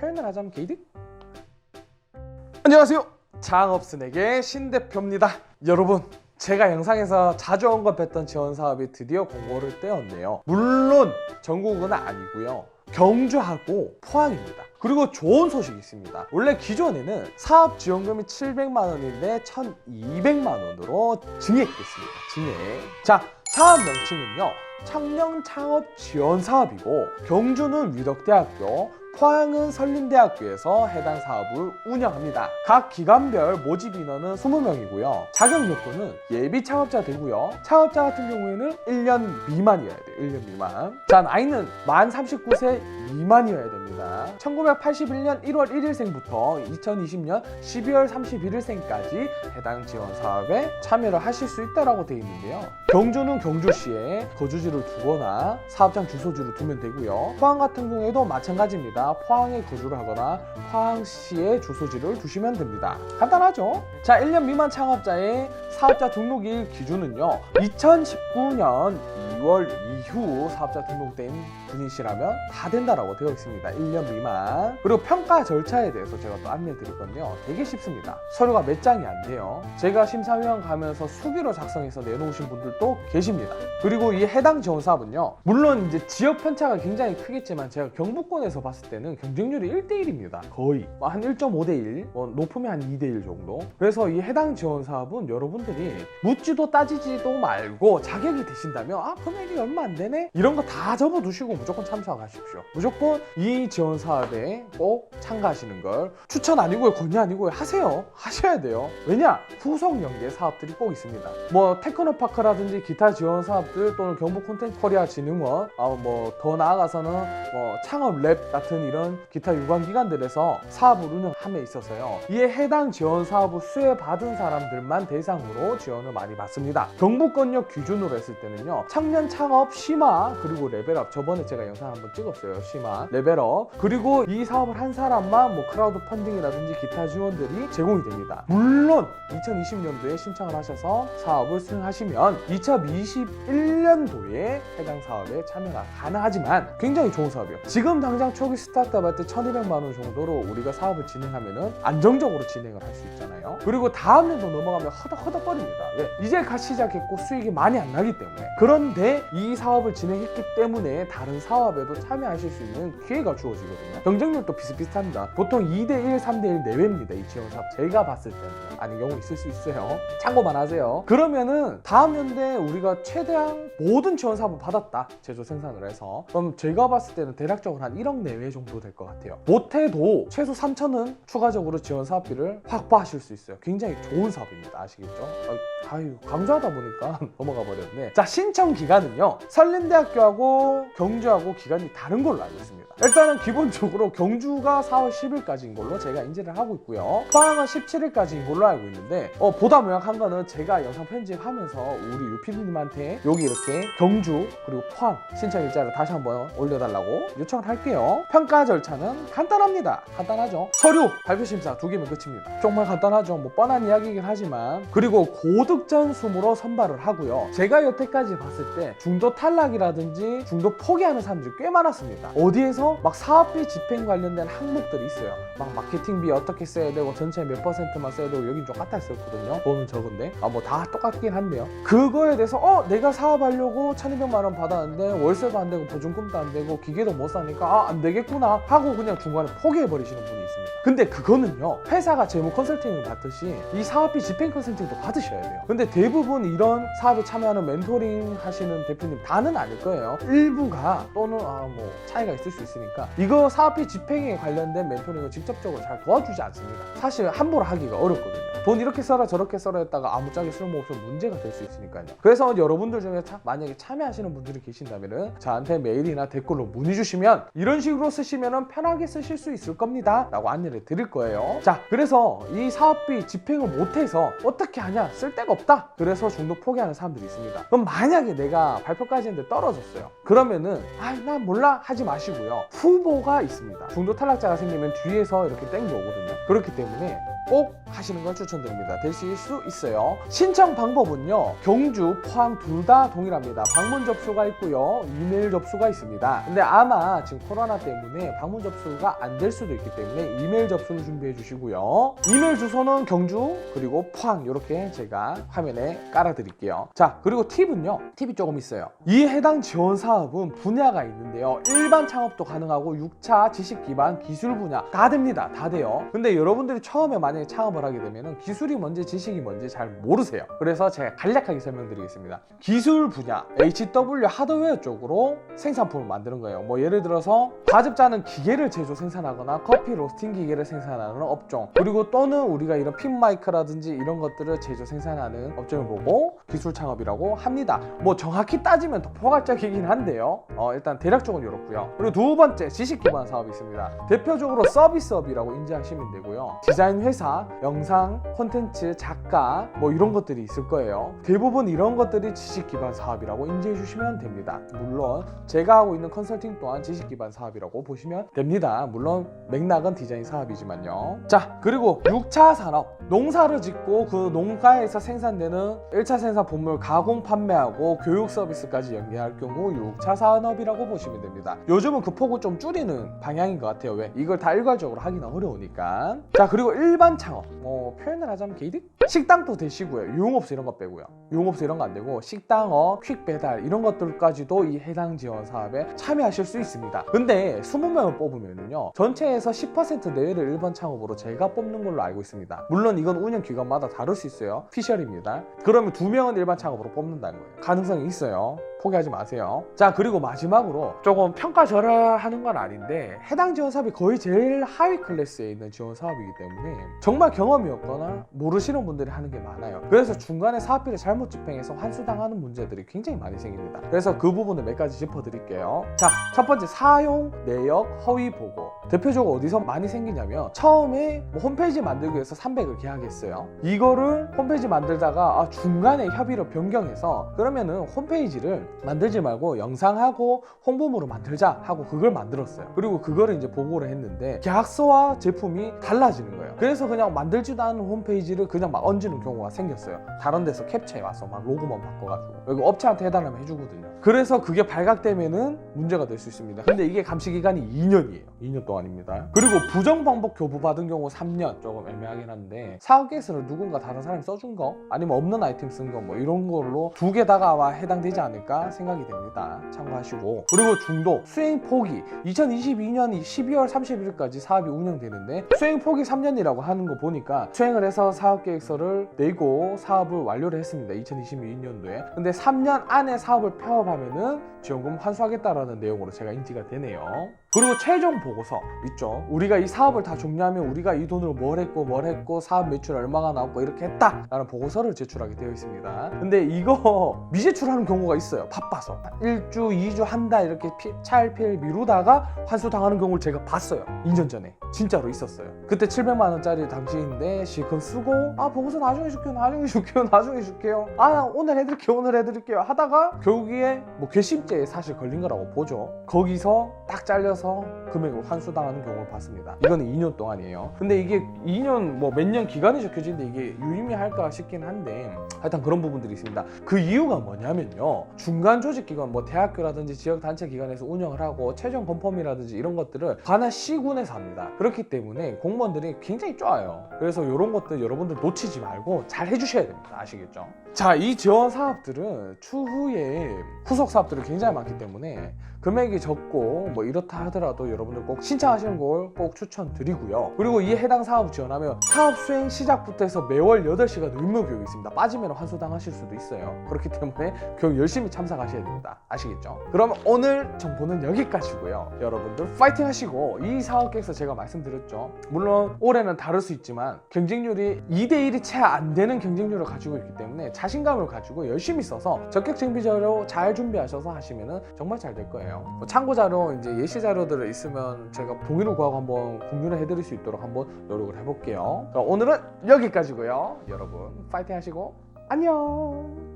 표현을 하자면 게이득? 안녕하세요. 장업순에게 신 대표입니다. 여러분, 제가 영상에서 자주 언급했던 지원 사업이 드디어 공고를 떼었네요. 물론 전국은 아니고요. 경주하고 포항입니다. 그리고 좋은 소식이 있습니다. 원래 기존에는 사업 지원금이 700만 원인데 1,200만 원으로 증액됐습니다. 증액. 자, 사업 명칭은요. 청년 창업 지원 사업이고 경주는 위덕대학교, 포항은 설림대학교에서 해당 사업을 운영합니다. 각 기관별 모집 인원은 20명이고요. 자격 요건은 예비 창업자 되고요. 창업자 같은 경우에는 1년 미만이어야 돼요. 1년 미만. 자, 나이는 만 39세 미만이어야 됩니다. 1981년 1월 1일생부터 2020년 12월 31일생까지 해당 지원 사업에 참여를 하실 수 있다라고 되어 있는데요. 경주는 경주시에 거주지를 두거나 사업장 주소지를 두면 되고요. 포항 같은 경우에도 마찬가지입니다. 포항에 거주를 하거나 포항시에 주소지를 두시면 됩니다. 간단하죠? 자, 1년 미만 창업자의 사업자 등록일 기준은요. 2019년 2월 이후 사업자 등록된 분이시라면 다 된다라고 되어 있습니다. 1년 미만. 그리고 평가 절차에 대해서 제가 또 안내해 드릴 건데요. 되게 쉽습니다. 서류가 몇 장이 안 돼요. 제가 심사위원 가면서 수기로 작성해서 내놓으신 분들도 계십니다. 그리고 이 해당 지원 사업은요. 물론 이제 지역 편차가 굉장히 크겠지만 제가 경북권에서 봤을 때는 경쟁률이 1대1입니다. 거의. 뭐한 1.5대1, 뭐 높으면 한 2대1 정도. 그래서 이 해당 지원 사업은 여러분들이 묻지도 따지지도 말고 자격이 되신다면 아, 금액이 얼마 안 되네? 이런 거 다 접어두시고 무조건 참석하십시오. 무조건 이 지원 사업에 꼭 참가하시는 걸 추천 아니고요, 권유 아니고요, 하세요. 하셔야 돼요. 왜냐? 후속 연계 사업들이 꼭 있습니다. 뭐 테크노파크라든지 기타 지원 사업들 또는 경북 콘텐츠 코리아 진흥원, 아, 뭐 더 나아가서는 뭐 창업 랩 같은 이런 기타 유관 기관들에서 사업을 운영함에 있어서요. 이에 해당 지원 사업을 수혜 받은 사람들만 대상으로 지원을 많이 받습니다. 경북권역 기준으로 했을 때는요. 청년 창업 심화 그리고 레벨업 저번에 제가 영상 한번 찍었어요. 심화 레벨업 그리고 이 사업을 한 사람만 뭐 크라우드 펀딩이라든지 기타 지원들이 제공이 됩니다. 물론 2020년도에 신청을 하셔서 사업을 수행하시면 2021년도에 해당 사업에 참여가 가능하지만 굉장히 좋은 사업이에요. 지금 당장 초기 스타트업 할 때 1200만 원 정도로 우리가 사업을 진행하면 은 안정적으로 진행을 할 수 있잖아요. 그리고 다음 년도 넘어가면 허덕허덕거립니다. 왜? 이제 갓 시작했고 수익이 많이 안 나기 때문에. 그런데 이 사업을 진행했기 때문에 다른 사업에도 참여하실 수 있는 기회가 주어지거든요. 경쟁률도 비슷비슷합니다. 보통 2대1, 3대1 내외입니다. 이 지원 사업. 제가 봤을 때는 아닌 경우 있을 수 있어요. 참고만 하세요. 그러면은 다음 연도에 우리가 최대한 모든 지원 사업을 받았다. 제조 생산을 해서. 그럼 제가 봤을 때는 대략적으로 한 1억 내외 정도 될 것 같아요. 못해도 최소 3천은 추가적으로 지원 사업비를 확보하실 수 있어요. 굉장히 좋은 사업입니다. 아시겠죠? 아, 아유, 강조하다 보니까 넘어가 버렸네. 자, 신청 기간 은요. 설림대학교하고 경주하고 기간이 다른 걸로 알고 있습니다. 일단은 기본적으로 경주가 4월 10일까지인 걸로 제가 인지를 하고 있고요. 포항은 17일까지인 걸로 알고 있는데 어, 보다 명확한 거는 제가 영상 편집하면서 우리 유피디님한테 여기 이렇게 경주 그리고 포항 신청 일자를 다시 한번 올려달라고 요청을 할게요. 평가 절차는 간단합니다. 간단하죠. 서류 발표 심사 두 개면 끝입니다. 정말 간단하죠. 뭐 뻔한 이야기이긴 하지만 그리고 고득점 순으로 선발을 하고요. 제가 여태까지 봤을 때 중도 탈락이라든지 중도 포기하는 사람들이 꽤 많았습니다. 어디에서 막 사업비 집행 관련된 항목들이 있어요. 막 마케팅비 어떻게 써야 되고 전체 몇 퍼센트만 써야 되고 여긴 좀 같아 있었거든요. 돈은 적은데 아 뭐 다 똑같긴 한데요. 그거에 대해서 어 내가 사업하려고 1200만 원 받았는데 월세도 안 되고 보증금도 안 되고 기계도 못 사니까 아 안 되겠구나 하고 그냥 중간에 포기해 버리시는 분이 있습니다. 근데 그거는요 회사가 재무 컨설팅을 받듯이 이 사업비 집행 컨설팅도 받으셔야 돼요. 근데 대부분 이런 사업에 참여하는 멘토링 하시는 대표님 다는 아닐 거예요. 일부가 또는 아 뭐 차이가 있을 수 있으니까 이거 사업비 집행에 관련된 멘토링을 직접적으로 잘 도와주지 않습니다. 사실 함부로 하기가 어렵거든요. 돈 이렇게 써라 저렇게 써라 했다가 아무짝에 쓸모없으면 문제가 될 수 있으니까요. 그래서 여러분들 중에 차- 만약에 참여하시는 분들이 계신다면은 저한테 메일이나 댓글로 문의 주시면 이런 식으로 쓰시면은 편하게 쓰실 수 있을 겁니다. 라고 안내를 드릴 거예요. 자, 그래서 이 사업비 집행을 못해서 어떻게 하냐? 쓸 데가 없다. 그래서 중도 포기하는 사람들이 있습니다. 그럼 만약에 내가 발표까지 했는데 떨어졌어요. 그러면은 아, 난 몰라 하지 마시고요. 후보가 있습니다. 중도 탈락자가 생기면 뒤에서 이렇게 땡겨오거든요. 그렇기 때문에 꼭 하시는 걸 추천드립니다. 되실 수 있어요. 신청 방법은요. 경주, 포항 둘 다 동일합니다. 방문 접수가 있고요. 이메일 접수가 있습니다. 근데 아마 지금 코로나 때문에 방문 접수가 안 될 수도 있기 때문에 이메일 접수를 준비해 주시고요. 이메일 주소는 경주 그리고 포항 이렇게 제가 화면에 깔아 드릴게요. 자, 그리고 팁은요. 팁이 조금 있어요. 이 해당 지원 사업은 분야가 있는데요. 일반 창업도 가능하고 6차 지식 기반 기술 분야 다 됩니다. 다 돼요. 근데 여러분들이 처음에 만약에 창업을 하게 되면 기술이 뭔지 지식이 뭔지 잘 모르세요. 그래서 제가 간략하게 설명드리겠습니다. 기술 분야 HW 하드웨어 쪽으로 생산품을 만드는 거예요. 뭐 예를 들어서 과즙자는 기계를 제조 생산하거나 커피 로스팅 기계를 생산하는 업종 그리고 또는 우리가 이런 핀 마이크라든지 이런 것들을 제조 생산하는 업종을 보고 기술 창업이라고 합니다. 뭐 정확히 따지면 더 포괄적이긴 한데요. 어, 일단 대략적으로 이렇고요. 그리고 두 번째 지식 기반 사업이 있습니다. 대표적으로 서비스업이라고 인지하시면 되고요. 디자인 회사, 영상, 콘텐츠, 작가 뭐 이런 것들이 있을 거예요. 대부분 이런 것들이 지식 기반 사업이라고 인지해 주시면 됩니다. 물론 제가 하고 있는 컨설팅 또한 지식 기반 사업이라고 보시면 됩니다. 물론 맥락은 디자인 사업이지만요. 자, 그리고 6차 산업. 농사를 짓고 그 농가에서 생산되는 1차 생산 본물 가공 판매하고 교육 서비스까지 연계할 경우 6차 산업이라고 보시면 됩니다. 요즘은 그 폭을 좀 줄이는 방향인 것 같아요. 왜? 이걸 다 일괄적으로 하기는 어려우니까. 자, 그리고 일반 창업. 뭐 표현을 하자면 게이득? 식당도 되시고요. 유흥업소 이런 거 빼고요. 유흥업소 이런 거 안 되고 식당업, 퀵 배달 이런 것들까지도 이 해당 지원 사업에 참여하실 수 있습니다. 근데 20명을 뽑으면요. 전체에서 10% 내외를 일반 창업으로 제가 뽑는 걸로 알고 있습니다. 물론 이건 운영 기관마다 다를 수 있어요. 피셜입니다. 그러면 두 명은 일반 창업으로 뽑는다는 거예요. 가능성이 있어요. 포기하지 마세요. 자, 그리고 마지막으로 조금 평가절하하는 건 아닌데 해당 지원 사업이 거의 제일 하위 클래스에 있는 지원 사업이기 때문에 정말 경험이 없거나 모르시는 분들이 하는 게 많아요. 그래서 중간에 사업비를 잘못 집행해서 환수당하는 문제들이 굉장히 많이 생깁니다. 그래서 그 부분을 몇 가지 짚어드릴게요. 자, 첫 번째 사용 내역 허위 보고. 대표적으로 어디서 많이 생기냐면 처음에 뭐 홈페이지 만들기 위해서 300을 계약했어요. 이거를 홈페이지 만들다가 아, 중간에 협의를 변경해서 그러면은 홈페이지를 만들지 말고 영상하고 홍보물로 만들자 하고 그걸 만들었어요. 그리고 그거를 이제 보고를 했는데 계약서와 제품이 달라지는 거예요. 그래서 그냥 만들지도 않은 홈페이지를 그냥 막 얹는 경우가 생겼어요. 다른 데서 캡처해 와서 막 로고만 바꿔가지고 여기 업체한테 해달라면 해주거든요. 그래서 그게 발각되면은 문제가 될 수 있습니다. 근데 이게 감시 기간이 2년이에요. 2년 동안입니다. 그리고 부정 반복 교부 받은 경우 3년 조금 애매하긴 한데 사업 계획서를 누군가 다른 사람이 써준 거 아니면 없는 아이템 쓴 거 뭐 이런 걸로 두 개 다가 아마 해당되지 않을까 생각이 됩니다. 참고하시고 그리고 중도 수행 포기 2022년 12월 31일까지 사업이 운영되는데 수행 포기 3년이라고 하는 거 보니까 수행을 해서 사업 계획서를 내고 사업을 완료를 했습니다. 2022년도에 근데 3년 안에 사업을 폐업하면은 지원금 환수하겠다라는 내용으로 제가 인지가 되네요. 그리고 최종 보고서 있죠. 우리가 이 사업을 다 종료하면 우리가 이 돈으로 뭘 했고 뭘 했고 사업 매출 얼마가 나왔고 이렇게 했다라는 보고서를 제출하게 되어 있습니다. 근데 이거 미제출하는 경우가 있어요. 바빠서 1주, 2주, 한 달 이렇게 피, 차일피일 미루다가 환수 당하는 경우를 제가 봤어요. 2년 전에 진짜로 있었어요. 그때 700만 원짜리 당시인데 실컷 쓰고 아 보고서 나중에 줄게요, 나중에 줄게요, 나중에 줄게요. 아 오늘 해드릴게요, 오늘 해드릴게요 하다가 결국에 뭐 괘씸죄에 사실 걸린 거라고 보죠. 거기서 딱 잘려서 금액을 환수당하는 경우를 봤습니다. 이거는 2년 동안이에요. 근데 이게 2년 뭐 몇 년 기간이 적혀지는데 이게 유의미할까 싶긴 한데 하여튼 그런 부분들이 있습니다. 그 이유가 뭐냐면요. 중간 조직 기관 뭐 대학교라든지 지역 단체 기관에서 운영을 하고 최종 건펌이라든지 이런 것들을 관할 시군에서 합니다. 그렇기 때문에 공무원들이 굉장히 좋아요. 그래서 이런 것들 여러분들 놓치지 말고 잘 해주셔야 됩니다. 아시겠죠? 자, 이 지원 사업들은 추후에 후속 사업들이 굉장히 많기 때문에 금액이 적고 뭐 이렇다 하더라도 여러분들 꼭 신청하시는 걸 꼭 추천드리고요. 그리고 이 해당 사업 지원하면 사업 수행 시작부터 해서 매월 8시간 의무 교육이 있습니다. 빠지면 환수당하실 수도 있어요. 그렇기 때문에 교육 열심히 참석하셔야 됩니다. 아시겠죠? 그럼 오늘 정보는 여기까지고요. 여러분들 파이팅 하시고 이 사업 계획서 제가 말씀드렸죠. 물론 올해는 다를 수 있지만 경쟁률이 2대1이 채 안 되는 경쟁률을 가지고 있기 때문에 자신감을 가지고 열심히 써서 적격 정비 자료 잘 준비하셔서 하시면은 정말 잘 될 거예요. 뭐 참고 자료 이제 예시 자료들 있으면 제가 동의를 구하고 한번 공유를 해드릴 수 있도록 한번 노력을 해볼게요. 오늘은 여기까지고요. 여러분 파이팅 하시고 안녕.